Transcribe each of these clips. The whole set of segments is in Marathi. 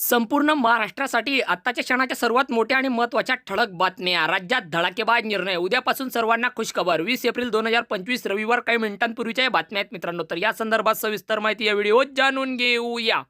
संपूर्ण महाराष्ट्रासाठी आत्ताच्या क्षणाच्या सर्वात मोठ्या आणि महत्त्वाच्या ठळक बातम्या. राज्यात धडाकेबाज निर्णय. उद्यापासून सर्वांना खुशखबर. वीस एप्रिल दोन हजार पंचवीस रविवार काही मिनिटांपूर्वीच्या या बातम्या आहेत मित्रांनो. तर या संदर्भात सविस्तर माहिती या व्हिडिओ जाणून घेऊया.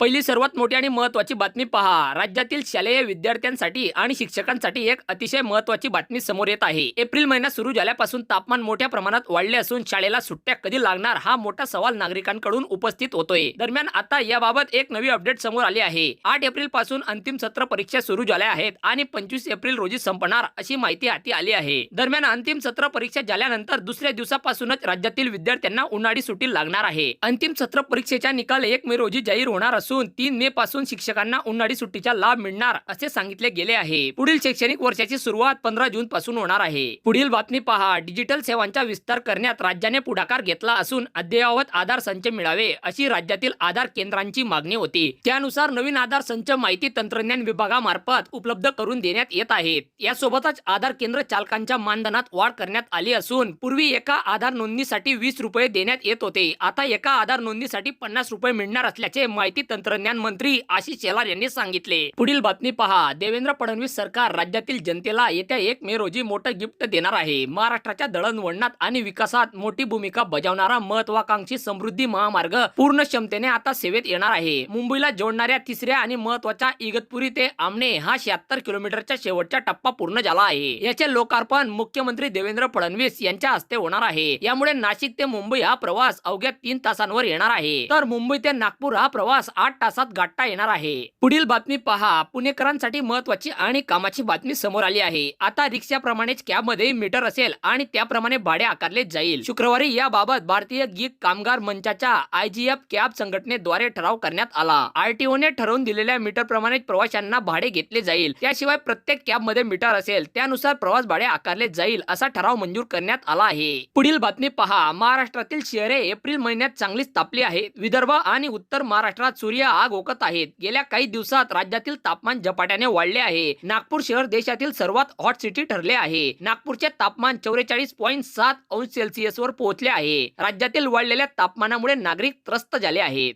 पहिली सर्वात मोठी आणि महत्वाची बातमी पहा. राज्यातील शालेय विद्यार्थ्यांसाठी आणि शिक्षकांसाठी एक अतिशय महत्वाची बातमी समोर येत आहे. एप्रिल महिना सुरू झाल्यापासून तापमान मोठ्या प्रमाणात वाढले असून शाळेला सुट्ट्या कधी लागणार हा मोठा सवाल नागरिकांकडून उपस्थित होतोय. दरम्यान आता याबाबत एक नवी अपडेट समोर आली आहे. आठ एप्रिलपासून अंतिम सत्र परीक्षा सुरू झाल्या आहेत आणि पंचवीस एप्रिल रोजी संपणार अशी माहिती हाती आली आहे. दरम्यान अंतिम सत्र परीक्षा झाल्यानंतर दुसऱ्या दिवसापासूनच राज्यातील विद्यार्थ्यांना उन्हाळी सुट्टी लागणार आहे. अंतिम सत्र परीक्षेचा निकाल एक मे रोजी जाहीर होणार असून तीन मे पासून शिक्षकांना उन्हाळी सुट्टीचा लाभ मिळणार असे सांगितले गेले आहे. पुढील शैक्षणिक वर्षाची सुरुवात पंधरा जून पासून होणार आहे. पुढील बातमी पहा. डिजिटल सेवांचा विस्तार करण्यात राज्याने पुढाकार घेतला असून अद्ययावत आधार संच मिळावे अशी राज्यातील आधार केंद्रांची मागणी होती. त्यानुसार नवीन आधार संच माहिती तंत्रज्ञान विभागामार्फत उपलब्ध करून देण्यात येत आहेत. यासोबतच आधार केंद्र चालकांच्या मानधनात वाढ करण्यात आली असून पूर्वी एका आधार नोंदणीसाठी वीस रुपये देण्यात येत होते. आता एका आधार नोंदणीसाठी पन्नास रुपये मिळणार असल्याचे माहिती तंत्रज्ञान मंत्री आशिष शेलार यांनी सांगितले. पुढील बातमी पहा. देवेंद्र फडणवीस सरकार राज्यातील जनतेला येत्या एक मे रोजी मोठं गिफ्ट देणार आहे. महाराष्ट्राच्या दळणवळणात आणि विकासात मोठी भूमिका बजावणारा महत्वाकांक्षी समृद्धी महामार्ग पूर्ण क्षमतेने आता सेवेत येणार आहे. मुंबईला जोडणाऱ्या तिसऱ्या आणि महत्त्वाच्या इगतपुरी ते आमणे हा शहात्तर किलोमीटरच्या शेवटचा टप्पा पूर्ण झाला आहे. याचे लोकार्पण मुख्यमंत्री देवेंद्र फडणवीस यांच्या हस्ते होणार आहे. यामुळे नाशिक ते मुंबई हा प्रवास अवघ्या तीन तासांवर येणार आहे. तर मुंबई ते नागपूर हा प्रवास आठ आठ तासात गाठता येणार आहे. पुढील बातमी पहा. पुणेकरांसाठी महत्वाची आणि कामाची बातमी समोर आली आहे. आता रिक्षाप्रमाणेच कॅबमध्ये मीटर असेल आणि त्याप्रमाणे भाडे आकारले जाईल. शुक्रवारी याबाबत भारतीय गीत कामगार मंचाच्या आयजीएफ कॅब संघटनेद्वारे ठराव करण्यात आला. आरटीओने ठरवून दिलेल्या मीटर प्रमाणे प्रवाशांना भाडे घेतले जाईल. त्याशिवाय प्रत्येक कॅबमध्ये मीटर असेल. त्यानुसार प्रवास भाडे आकारले जाईल असा ठराव मंजूर करण्यात आला आहे. पुढील बातमी पहा. महाराष्ट्रातील शहरे एप्रिल महिन्यात चांगलीच तापली आहे. विदर्भ आणि उत्तर महाराष्ट्रात सूर्य सूर्य आग ओकत आहेत गेल्या काही दिवसात राज्यातील तापमान झपाट्याने वाढले आहे नागपूर शहर देशातील सर्वात हॉट सिटी ठरले आहे नागपूरचे तापमान चौवेचाळीस पॉईंट सात अंश सेल्सिअस वर पोहोचले आहे राज्यातील वाढलेल्या तापमानामुळे नागरिक त्रस्त झाले आहेत